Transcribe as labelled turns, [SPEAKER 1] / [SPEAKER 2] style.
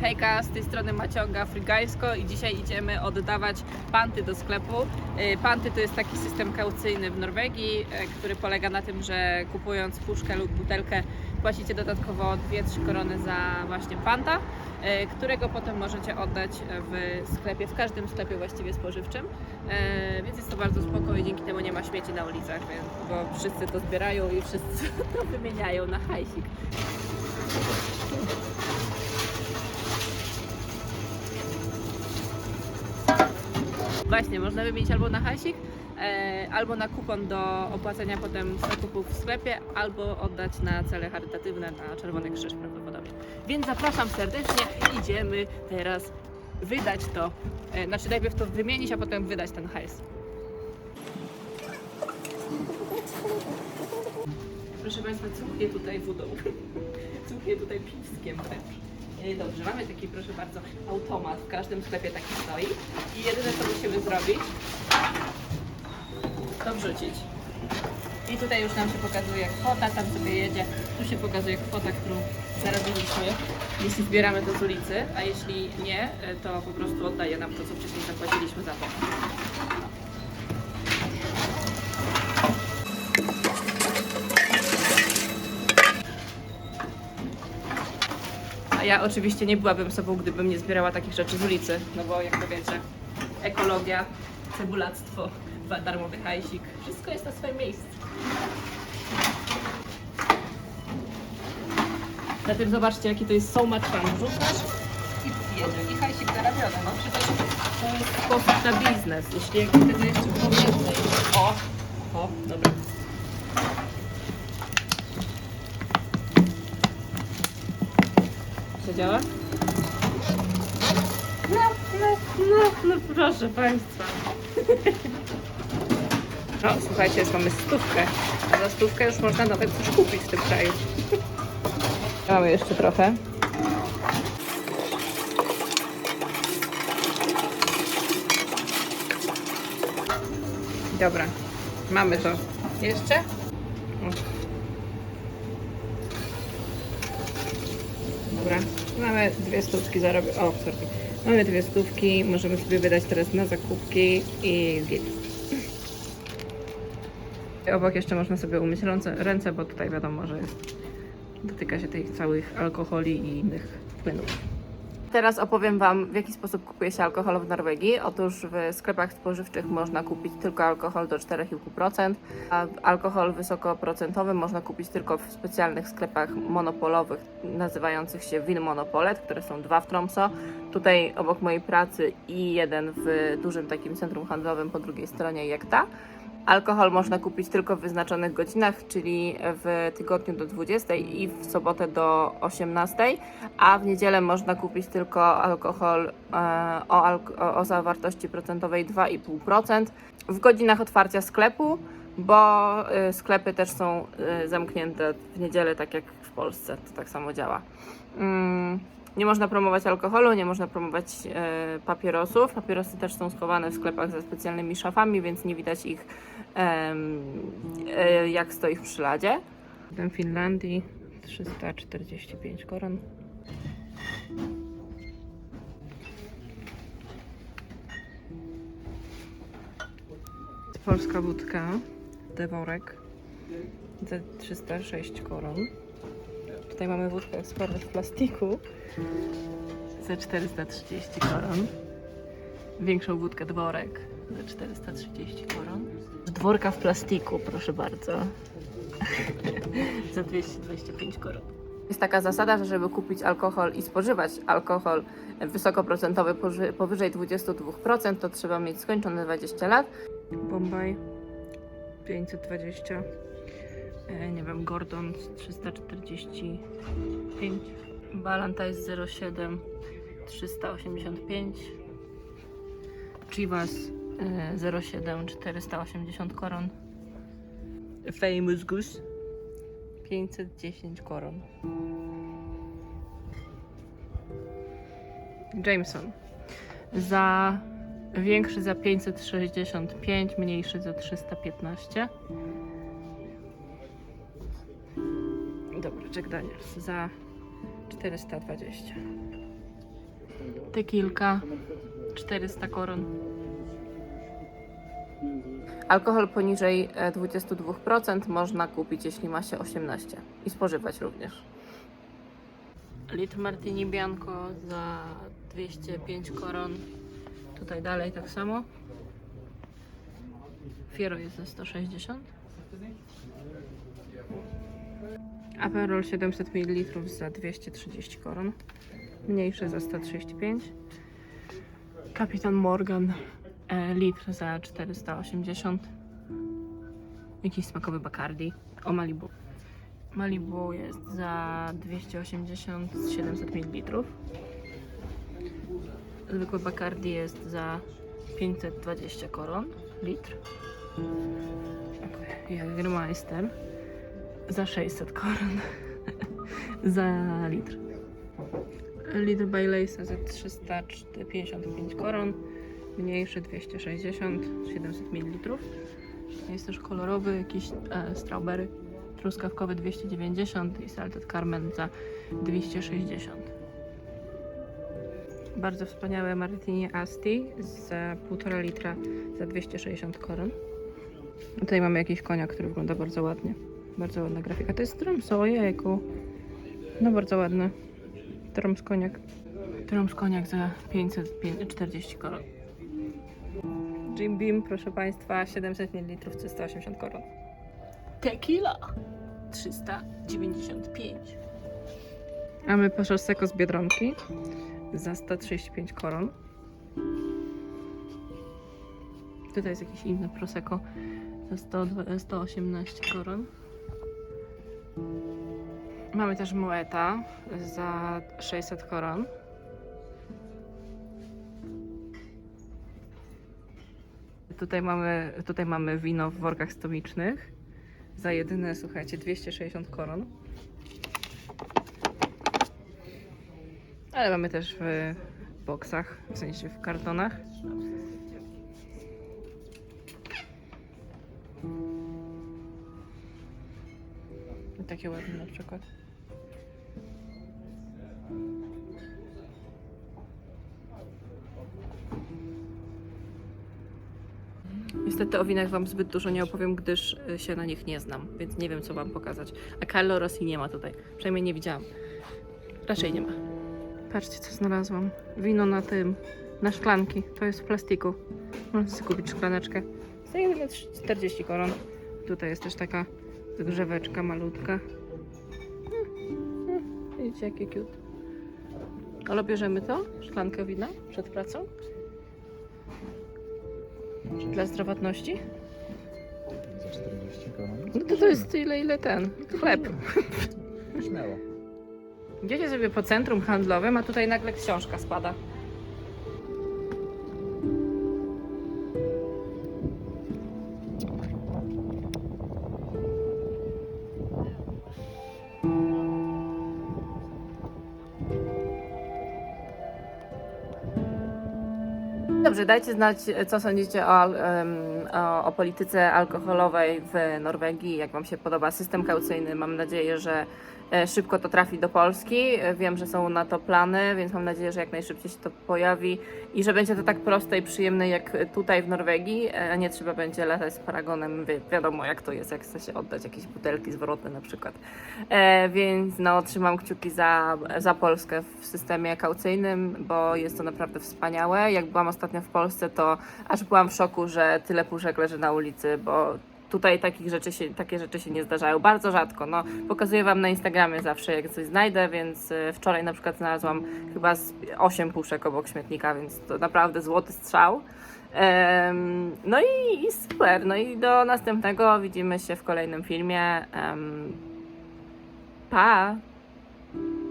[SPEAKER 1] Hejka, z tej strony Maciąga Frygajsko i dzisiaj idziemy oddawać panty do sklepu. Y, Panty to jest taki system kaucyjny w Norwegii, y, który polega na tym, że kupując puszkę lub butelkę płacicie dodatkowo 2-3 korony za właśnie panta, y, którego potem możecie oddać w sklepie, w każdym sklepie właściwie spożywczym. Więc jest to bardzo spoko i dzięki temu nie ma śmieci na ulicach, bo wszyscy to zbierają i wszyscy to wymieniają na hajsik. Właśnie, można wymienić albo na hasik, e, albo na kupon do opłacenia potem zakupów w sklepie, albo oddać na cele charytatywne, na Czerwony Krzyż prawdopodobnie. Więc zapraszam serdecznie, idziemy teraz wydać to, e, znaczy najpierw to wymienić, a potem wydać ten hajs. Proszę Państwa, cuchnie tutaj wodą, cuchnie tutaj piwskiem wręcz. E, Dobrze, mamy taki, proszę bardzo, automat. W każdym sklepie taki stoi. I jedyne, co musimy zrobić, to wrzucić. I tutaj już nam się pokazuje kwota, tam sobie jedzie. Tu się pokazuje kwota, którą zarobiliśmy, jeśli zbieramy to z ulicy, a jeśli nie, e, to po prostu oddaje nam to, co wcześniej zapłaciliśmy za to. Ja oczywiście nie byłabym sobą, gdybym nie zbierała takich rzeczy z ulicy, no bo jak to wiecie, ekologia, cebulactwo, darmowy hajsik, wszystko jest na swoim miejscu. Zatem zobaczcie, jaki to jest so much fun. Wrzucasz i jedzie i hajsik zarabiony. No przecież to jest sposób na biznes, jeśli jeszcze było więcej. O, o, dobra. Czy działa? No, no, no, no proszę Państwa. No, słuchajcie, jest mamy stówkę. A za stówkę już można nawet coś kupić w tym kraju. Mamy jeszcze trochę. Dobra, mamy to. Jeszcze? Dobra, mamy dwie stówki zarobione. O, sorry. Mamy dwie stówki, możemy sobie wydać teraz na zakupki i git. Obok jeszcze można sobie umyć ręce, bo tutaj wiadomo, że jest, dotyka się tych całych alkoholi i innych płynów. Teraz opowiem Wam, w jaki sposób kupuje się alkohol w Norwegii. Otóż w sklepach spożywczych można kupić tylko alkohol do 4,5%, a alkohol wysokoprocentowy można kupić tylko w specjalnych sklepach monopolowych nazywających się Win Monopolet, które są dwa w Tromso. Tutaj obok mojej pracy i jeden w dużym takim centrum handlowym po drugiej stronie jak ta. Alkohol można kupić tylko w wyznaczonych godzinach, czyli w tygodniu do 20 i w sobotę do 18, a w niedzielę można kupić tylko alkohol e, o, o, zawartości procentowej 2,5% w godzinach otwarcia sklepu, bo e, sklepy też są e, zamknięte w niedzielę, tak jak w Polsce. To tak samo działa. Nie można promować alkoholu, nie można promować e, papierosów. Papierosy też są schowane w sklepach ze specjalnymi szafami, więc nie widać ich em, e, jak stoi w przyladzie. W Finlandii 345 koron. Polska wódka, deworek za 306 koron. Tutaj mamy wódkę eksport w plastiku za 430 koron. Większą wódkę dworek za 430 koron. Dworka w plastiku, proszę bardzo. za 225 koron. Jest taka zasada, że żeby kupić alkohol i spożywać alkohol wysokoprocentowy powyżej 22%, to trzeba mieć skończone 20 lat. Bombaj 520 e, nie wiem, Gordon 345, Ballantyne 07 385, Chivas e, 07 480 koron, Famous Goose? 510 koron. Jameson. Za większy za 565, mniejszy za 315. Jack Daniels za 420. Tequilka 400 koron. Alkohol poniżej e, 22% można kupić, jeśli ma się 18 i spożywać również. Litr Martini Bianco za 205 koron. Tutaj dalej tak samo. Fiero jest za 160. Aperol 700 ml za 230 koron. Mniejszy za 135. Kapitan Morgan e, litr za 480. Jakiś smakowy Bacardi. O Malibu. Malibu jest za 280 z 700 ml. Zwykły Bacardi jest za 520 koron litr. Okay. Jägermeister za 600 koron za litr. Litr Baileysa za 355 koron, mniejszy 260, 700 ml. Jest też kolorowy jakiś e, strawberry, truskawkowy 290 i salted Carmen za 260. Bardzo wspaniałe Martini Asti za 1,5 litra za 260 koron. Tutaj mamy jakiś koniak, który wygląda bardzo ładnie. Bardzo ładna grafika. To jest Tromso, ojejku. No bardzo ładny. Troms koniak. Troms koniak za 540 koron. Jim Beam, proszę Państwa, 700 ml, 380 koron. Tequila 395. Mamy Prosecco z Biedronki za 135 koron. Tutaj jest jakiś inny Prosecco za 100, 118 koron. Mamy też Moeta za 600 koron. Tutaj mamy, tutaj mamy wino w workach stomicznych za jedyne, słuchajcie, 260 koron. Ale mamy też w boksach, w sensie w kartonach. Takie ładne na przykład. Niestety o winach Wam zbyt dużo nie opowiem, gdyż y, się na nich nie znam, więc nie wiem co Wam pokazać. A Carlo Rossi nie ma tutaj, przynajmniej nie widziałam. Raczej nie ma. Patrzcie co znalazłam. Wino na tym, na szklanki. To jest w plastiku. Można sobie kupić szklaneczkę. Za jedyne 40 koron. Tutaj jest też taka zgrzeweczka malutka. Widzicie jakie cute. Ale bierzemy to? Szklankę wina przed pracą? Dla zdrowotności?
[SPEAKER 2] Za 40 koron.
[SPEAKER 1] No to to jest tyle ile ten. Chleb.
[SPEAKER 2] Śmiało.
[SPEAKER 1] Idziecie sobie po centrum handlowym, a tutaj nagle książka spada. Dobrze, dajcie znać, co sądzicie o, o, o polityce alkoholowej w Norwegii, jak Wam się podoba system kaucyjny. Mam nadzieję, że szybko to trafi do Polski. E, Wiem, że są na to plany, więc mam nadzieję, że jak najszybciej się to pojawi i że będzie to tak proste i przyjemne jak tutaj w Norwegii, e, a nie trzeba będzie latać z paragonem. Wi wiadomo, jak to jest, jak chce się oddać jakieś butelki zwrotne na przykład. E, więc no, trzymam kciuki za, za Polskę w systemie kaucyjnym, bo jest to naprawdę wspaniałe. Jak byłam ostatnio w Polsce, to aż byłam w szoku, że tyle puszek leży na ulicy, bo tutaj takich rzeczy się, takie rzeczy się nie zdarzają. Bardzo rzadko. No, pokazuję Wam na Instagramie zawsze, jak coś znajdę, więc e, wczoraj na przykład znalazłam chyba z 8 puszek obok śmietnika, więc to naprawdę złoty strzał. Em, no i, i super. No i do następnego widzimy się w kolejnym filmie. Em, pa!